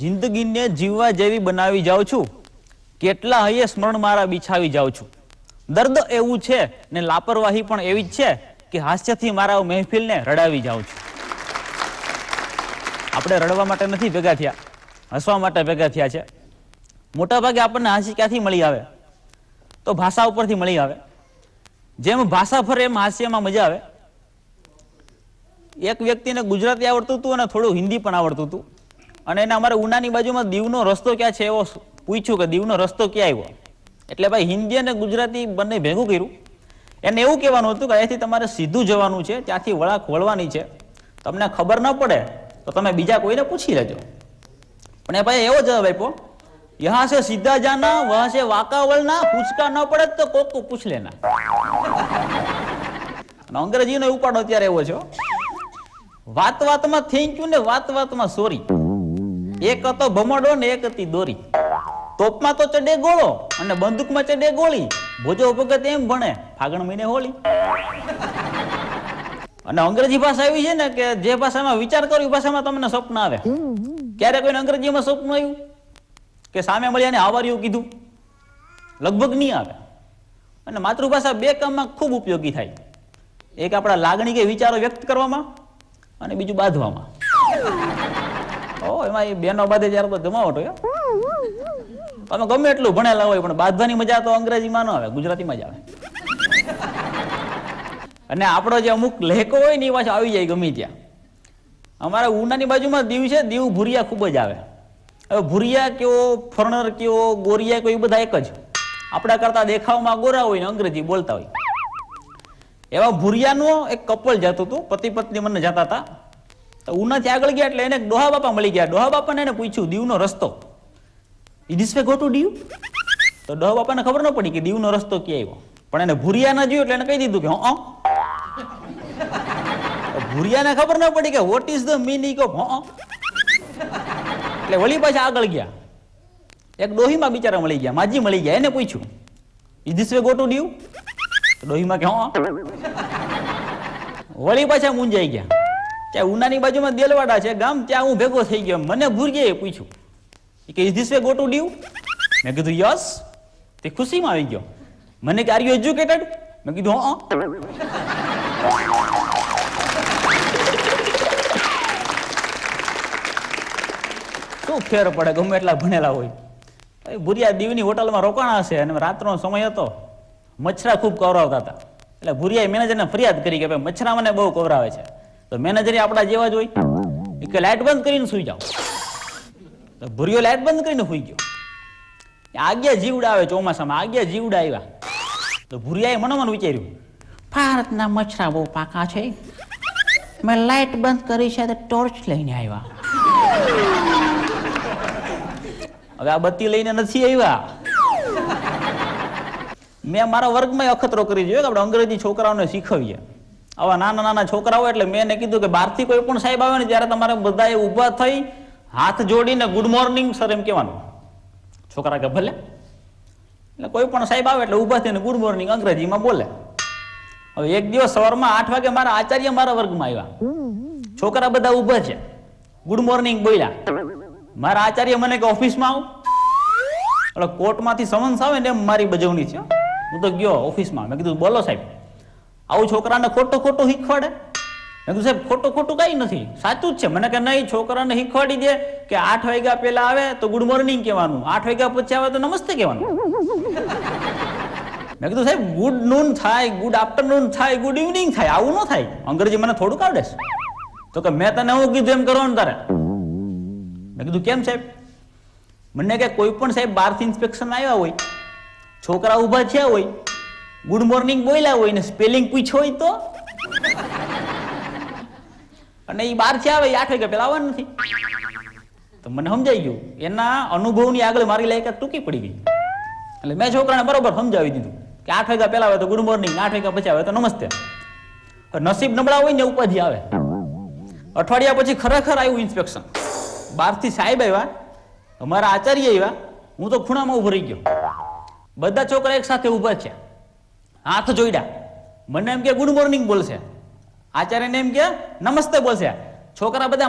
જિંદગીને જીવવા જેવી બનાવી જાઉં છું. કેટલા હૈયે સ્મરણ મારા બિછાવી જાઉં છું. દર્દ એવું છે ને લાપરવાહી પણ એવી જ છે કે હાસ્યથી મારા મહેફિલને રડાવી જાઉં છું. આપણે રડવા માટે નથી ભેગા થયા. હસવા માટે ભેગા થયા છે. મોટાભાગે આપણને હાસી ક્યાંથી મળી આવે? તો ભાષા ઉપરથી મળી આવે. જેમ ભાષા ફરે એમ હાસ્યમાં મજા આવે. એક વ્યક્તિને ગુજરાતી આવડતું હતું અને થોડું હિન્દી પણ આવડતું હતું. અને એને અમારે ઉનાની બાજુમાં દીવનો રસ્તો ક્યાં છે એવો પૂછ્યું કે દીવનો રસ્તો ક્યાં આવ્યો? એટલે ભાઈ, હિન્દી અને ગુજરાતી બંને ભેગું કર્યું. એને એવું કહેવાનું હતું કે અહીંથી તમારે સીધું જવાનું છે, ત્યાંથી વળાંક વળવાની છે. તમને ખબર ન પડે તો તમે બીજા કોઈને પૂછી લેજો. પણ એ ભાઈ એવો જવાબ આપ્યો, યહાં સે સીધા જાના, વહાં સે વાંકા વળના, પૂછકા ન પડે તો કોક પૂછ લેના. અંગ્રેજીનો ઉપાડો અત્યારે એવો છે, વાત વાતમાં થેન્ક યુ ને વાત વાતમાં સોરી એક હતો ભમડો ને એક હતી દોરી. તોપમાં તો ચડે ગોળો અને બંદૂકમાં ચડે ગોળી. ભોજો ભગત એમ ભણે, ફાગણ મહિને હોળી. અને અંગ્રેજી ભાષા એવી છે ને કે જે ભાષામાં વિચાર કરો એ ભાષામાં તમને સ્વપ્ન આવે. ક્યારે કોઈને અંગ્રેજીમાં સ્વપ્ન આવ્યું? કે સામે મળ્યા ને આવાર્યું કીધું. લગભગ નહીં આવે. અને માતૃભાષા બે કામમાં ખૂબ ઉપયોગી થાય. એક આપણા લાગણી કે વિચારો વ્યક્ત કરવામાં અને બીજું બાંધવામાં. એમાં એ બેનો બાદે જ્યારે હોય તમે ગમે એટલું ભણેલા હોય, પણ બાંધવાની મજા તો અંગ્રેજીમાં ન આવે, ગુજરાતીમાં જ આવે. અને આપણો જે અમુક લહેકો હોય ને એ પાછો આવી જાય ગમે ત્યાં. અમારા ઉનાની બાજુમાં દીવ છે, દીવ ભૂરિયા ખૂબ જ આવે. હવે ભૂરિયા કેવો ફરણર કેવો ગોરિયા કેવો એ બધા એક જ. આપણા કરતા દેખાવમાં ગોરા હોય ને અંગ્રેજી બોલતા હોય. એવા ભૂરિયાનો એક કપલ જતું હતું પતિ પત્ની મને જતા હતા. તો ઉનાથી આગળ ગયા એટલે એને ડોહા બાપા મળી ગયા. ડોહા બાપાને એને પૂછ્યું, દીવનો રસ્તો. This way go to Diu? તો ડોહા બાપાને ખબર ન પડી કે દીવનો રસ્તો ક્યાં આવ્યો. પણ એને ભૂરિયા ના જોયું એટલે એને કહી દીધું કે, હં ભૂરિયાને ખબર ન પડી કે what is the meaning of હં એટલે વળી પાછા આગળ ગયા. એક ડોહીમાં બિચારા મળી ગયા, માજી મળી ગયા, એને પૂછ્યું is this way go to Diu? ડોહીમાં કે, હં વળી પાછા મુંજાઈ ગયા. ત્યાં ઉનાની બાજુમાં દેલવાડા છે, ગામ, ત્યાં હું ભેગો થઈ ગયો. મને ભૂરગીએ પૂછ્યું. કે is this way go to Diu મેં કીધું યસ તે ખુશીમાં આવી ગયો. મને કે આર યુ એજ્યુકેટેડ મેં કીધું, હા. શું ફેર પડે, ગમે એટલા ભણેલા હોય. ભુરિયા ભૂરિયા દીવની હોટલમાં રોકાણા હશે, અને રાતનો સમય હતો. મચ્છરા ખૂબ કવરાવતા હતા. એટલે ભૂરિયાએ મેનેજરને ફરિયાદ કરી કે, ભાઈ, મચ્છરા મને બહુ કવરાવે છે. તો મેનેજરે આપણા જેવા જ હોય કે લાઇટ બંધ કરીને સુઈ જાઓ. તો ભૂરિયો લાઇટ બંધ કરીને સુઈ ગયો. આગિયા જીવડાવે ચોમાસામાં, આગિયા જીવડા આવ્યા તો ભૂરિયાએ મનોમન વિચાર્યું, ભારતના મચ્છરા બહુ પાકા છે. મેં લાઇટ બંધ કરી છે તો ટોર્ચ લઈને આવ્યા. હવે આ બત્તી લઈને નથી આવ્યા. મેં મારા વર્ગમાં અખતરો કરી જોયો કે આપણે અંગ્રેજી છોકરાઓને શીખવીએ. આવા નાના નાના છોકરાઓ એટલે મેં એને કીધું કે બહારથી કોઈ પણ સાહેબ આવે ને ત્યારે તમારે બધાએ ઊભા થઈ હાથ જોડીને ગુડ મોર્નિંગ સર એમ કહેવાનું. છોકરા કે ભલે. એટલે કોઈ પણ સાહેબ આવે એટલે ઊભા થઈને ગુડ મોર્નિંગ અંગ્રેજીમાં બોલે. હવે એક દિવસ સવારમાં આઠ વાગે મારા આચાર્ય મારા વર્ગમાં આવ્યા. છોકરા બધા ઊભા છે. ગુડ મોર્નિંગ બોલ્યા. મારા આચાર્ય મને કે ઓફિસમાં આવું. એટલે કોર્ટમાંથી સમન્સ આવે ને એમ મારી બજવણી છે. હું તો ગયો ઓફિસમાં. મેં કીધું, બોલો સાહેબ. આવું છોકરાને ખોટું ખોટું શીખવાડે? મેં કીધું, સાહેબ, ખોટું ખોટું કઈ નથી. સાચું જ છે. મને કે નહીં, છોકરાને શીખવાડી દે કે આઠ વાગ્યા પહેલા આવે તો ગુડ મોર્નિંગ કહેવાનું. આઠ વાગ્યા પછી આવે તો નમસ્તે કહેવાનું. મેં કીધું, સાહેબ ગુડ નૂન થાય ગુડ આફ્ટરનૂન થાય ગુડ ઇવનિંગ થાય. આવું ન થાય. અંગ્રેજી મને થોડુંક આવડે છે. તો કે મેં તને હું કીધું એમ કરવાનું તારે. મેં કીધું, કેમ સાહેબ? મને કે કોઈ પણ સાહેબ બહારથી ઇન્સ્પેક્શન આવ્યા હોય, છોકરા ઊભા થયા હોય ગુડ મોર્નિંગ બોલ્યા હોય ને સ્પેલિંગ પૂછ્યો હોય તો? અને એ બહારથી આવે એ આઠ વાગ્યા પેલા આવવાનું નથી. તો મને સમજાઈ ગયું, એના અનુભવની આગળ મારી લાયકાત ટૂંકી પડી ગઈ. એટલે મેં છોકરાને બરોબર સમજાવી દીધું કે આઠ વાગ્યા પહેલા આવે તો ગુડ મોર્નિંગ આઠ વાગ્યા પછી આવે તો નમસ્તે. નસીબ નબળા હોય ને ઉપાધિ આવે. અઠવાડિયા પછી ખરેખર આવ્યું ઇન્સ્પેક્શન બહારથી સાહેબ આવ્યા, અમારા આચાર્ય આવ્યા, હું તો ખૂણામાં ઊભો રહી ગયો. બધા છોકરા એક સાથે ઊભા છે હાથ જોઈડા. મને એમ કે ગુડ મોર્નિંગ બોલશે. આચાર્યને એમ કે નમસ્તે બોલશે. છોકરા બધા